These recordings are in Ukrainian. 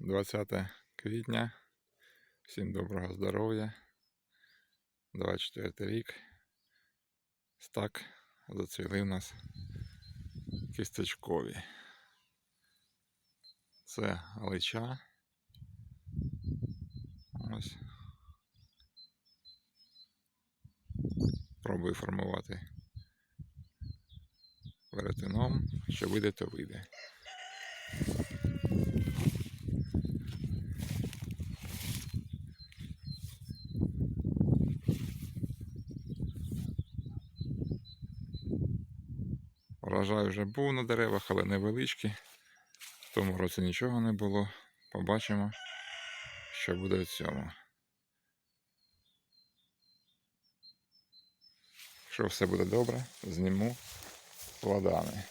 20 квітня. Всім доброго здоров'я. 24 рік. Стак зацвіли в нас кісточкові. Це галича. Ось. Пробую формувати веретеном. Що вийде, то вийде. Урожай вже був на деревах, але невеличкий. В тому році нічого не було. Побачимо, що буде в цьому. Якщо все буде добре, зніму плодами.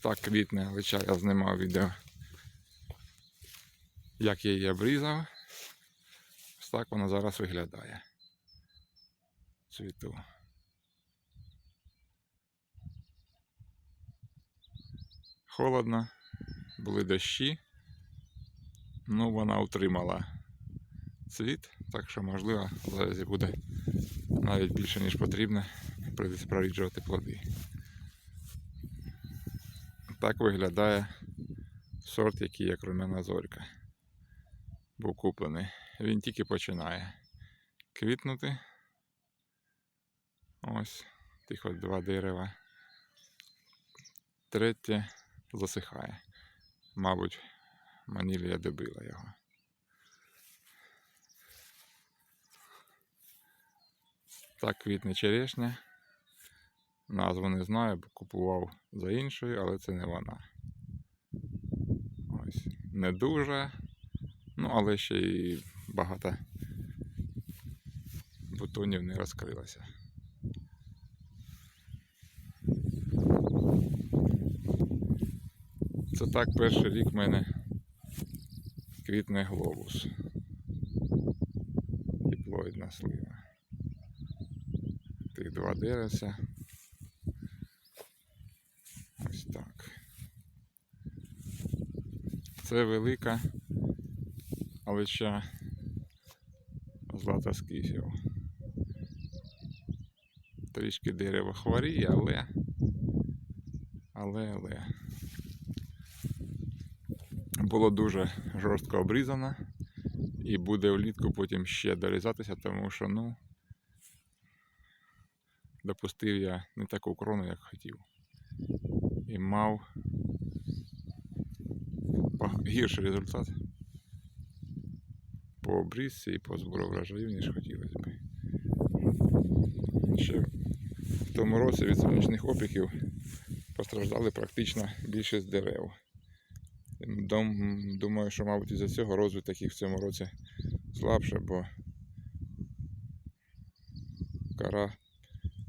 Так квітне лича я знімав відео, як я її обрізав. Ось так вона зараз виглядає. Цвіту. Холодно, були дощі. Ну, вона утримала цвіт, так що, можливо, лезі буде навіть більше, ніж потрібно. Проріджувати плоди. Так виглядає сорт, який як румяна зорька. Був куплений. Він тільки починає квітнути. Ось, тих от два дерева. Третє засихає. Мабуть, манілія добила його. Так квітне черешня. Назву не знаю, бо купував за іншою, але це не вона. Ось. Не дуже. Ну, але ще й багато бутонів не розкрилося. Це так перший рік в мене квітне глобус. Диплоїдна слива. Тих два деревця. Ось так. Це велика алича злата скіфів. Трішки дерево хворіє, але. Але, але. Було дуже жорстко обрізано. І буде влітку потім ще дорізатися, тому що, ну, допустив я не таку крону, як хотів. І мав гірший результат по обрізці і по збору врожаю, ніж хотілося б. Ще в тому році від сонячних опіків постраждали практично більшість дерев. Думаю, що, мабуть, із-за цього розвиток їх в цьому році слабше, бо кора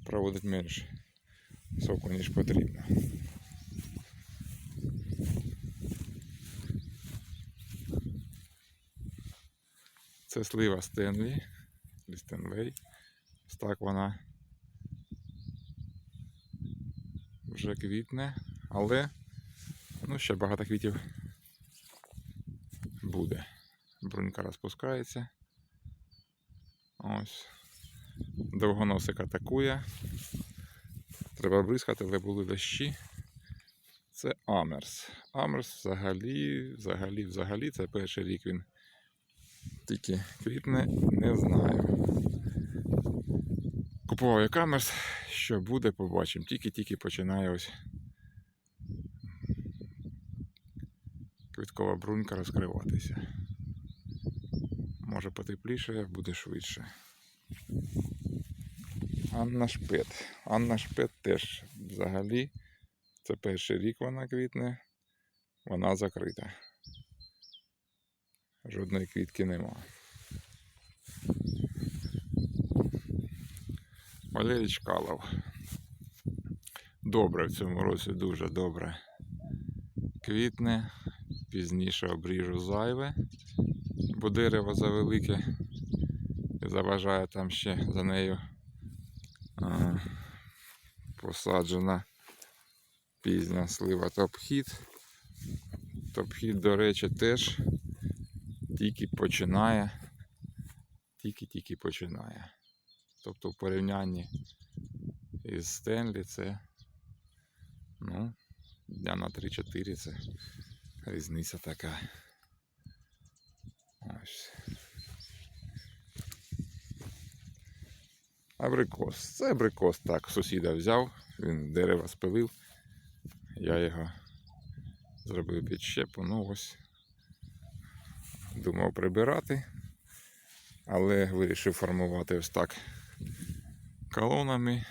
проводить менше соку, ніж потрібно. Це слива Стенлі, чи Стенлей. Ось так вона вже квітне, але ну, ще багато квітів буде. Брунька розпускається. Ось. Довгоносик атакує. Треба бризкати, але були дощі. Це Амерс. Амерс взагалі, взагалі, взагалі, це перший рік він тільки квітне, не знаю. Купував я Амерс, що буде, побачимо. Тільки-тільки починає ось квіткова брунька розкриватися. Може потепліше, буде швидше. Анна Шпет. Анна Шпет теж взагалі. Це перший рік вона квітне. Вона закрита. Жодної квітки нема. Валерій Чкалов. Добре в цьому році, дуже добре. Квітне. Пізніше обріжу зайве, бо дерево завелике і заважає там ще за нею а, посаджена Пізня слива топ-хід. Топ-хід, до речі, теж тільки починає. Тільки-тільки починає. Тобто в порівнянні із Стенлі це ну, дня на 3-4 це різниця така. Ось. Абрикос. Це абрикос так, сусіда взяв, він дерева спилив. Я його зробив підщепу. Ну ось. Думав прибирати, але вирішив формувати ось так колонами.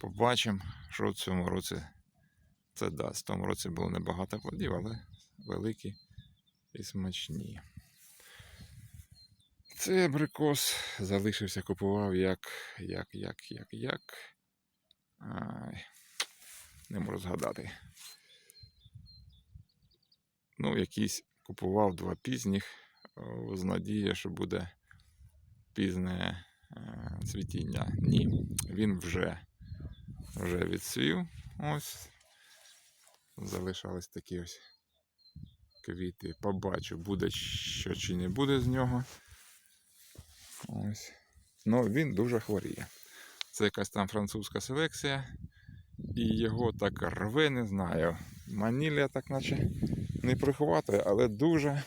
Побачимо, що в цьому році це дасть. В тому році було небагато плодів, але великі і смачні. Цей абрикос залишився, купував як, як, як, як, як. Ай, не можу згадати. Ну, якийсь купував два пізніх з надією, що буде пізне е, цвітіння. Ні, він вже, вже відсвів. Ось. Залишались такі ось квіти. Побачу, буде що чи не буде з нього. Ось. Ну, він дуже хворіє. Це якась там французька селекція. І його так рве, не знаю. Манілія так наче не прихватує, але дуже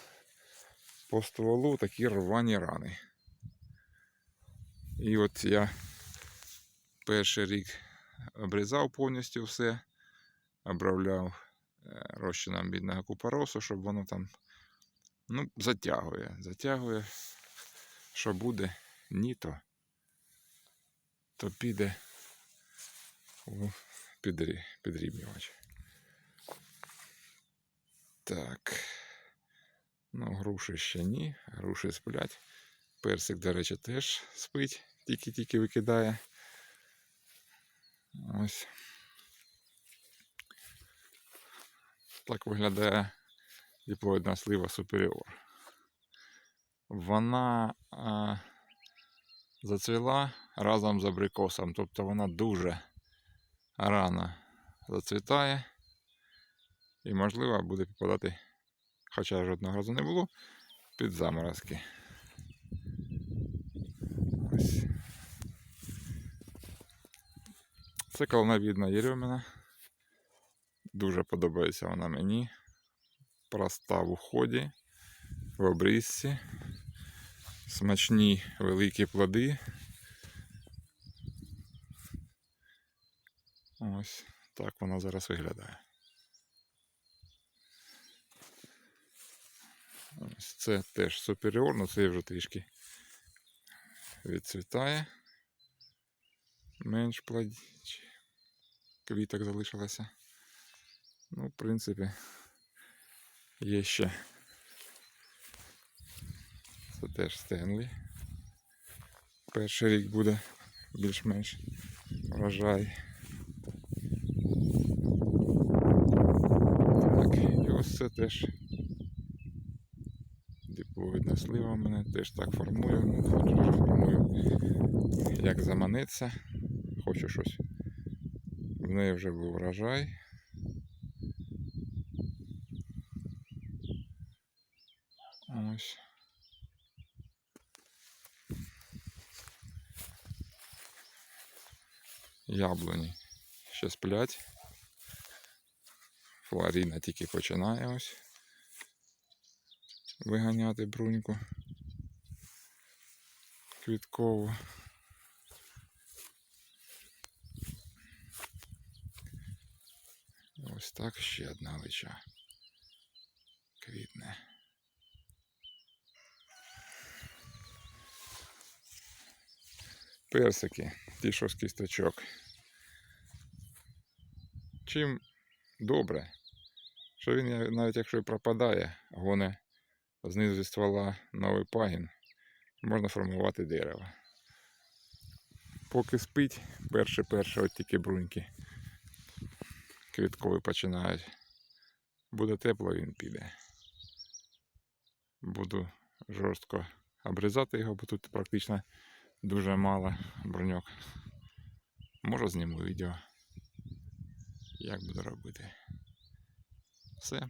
по стволу такі рвані рани. І от я перший рік обрізав повністю все, обробляв е, розчином бідного купоросу, щоб воно там ну, затягує. Затягує, що буде ні то, то піде у підрі, підрібнювач. Так. Ну, груші ще ні, груші сплять. Персик, до речі, теж спить, тільки-тільки викидає. Ось. Так виглядає диплоїдна слива Superior. Вона а, зацвіла разом з абрикосом, тобто вона дуже рано зацвітає і, можливо, буде підпадати, хоча жодного разу не було, під заморозки. Ось. Це колоновідна єрьомина. Дуже подобається вона мені. Проста в уході, в обрізці. Смачні великі плоди. Ось так вона зараз виглядає. Ось це теж суперіор, але це вже трішки відцвітає. Менш плодів. Квіток залишилося. Ну, в принципі, є ще. Це теж Стенлі. Перший рік буде більш-менш врожай. Так, і ось це теж диплоїдна слива мене теж так формую. Ну, формую. Як заманеться, хочу щось. В неї вже був врожай. Ось. Яблуні ще сплять. Флоріна тільки починає ось виганяти бруньку квіткову. Ось так ще одна лича квітне. Персики, ті, що з кісточок. Чим добре, що він навіть якщо і пропадає, гоне знизу зі ствола новий пагін, можна формувати дерево. Поки спить, перше-перше от тільки бруньки квіткові починають. Буде тепло, він піде. Буду жорстко обрізати його, бо тут практично дуже мало броньок. Може зніму відео. як буду робити. Все.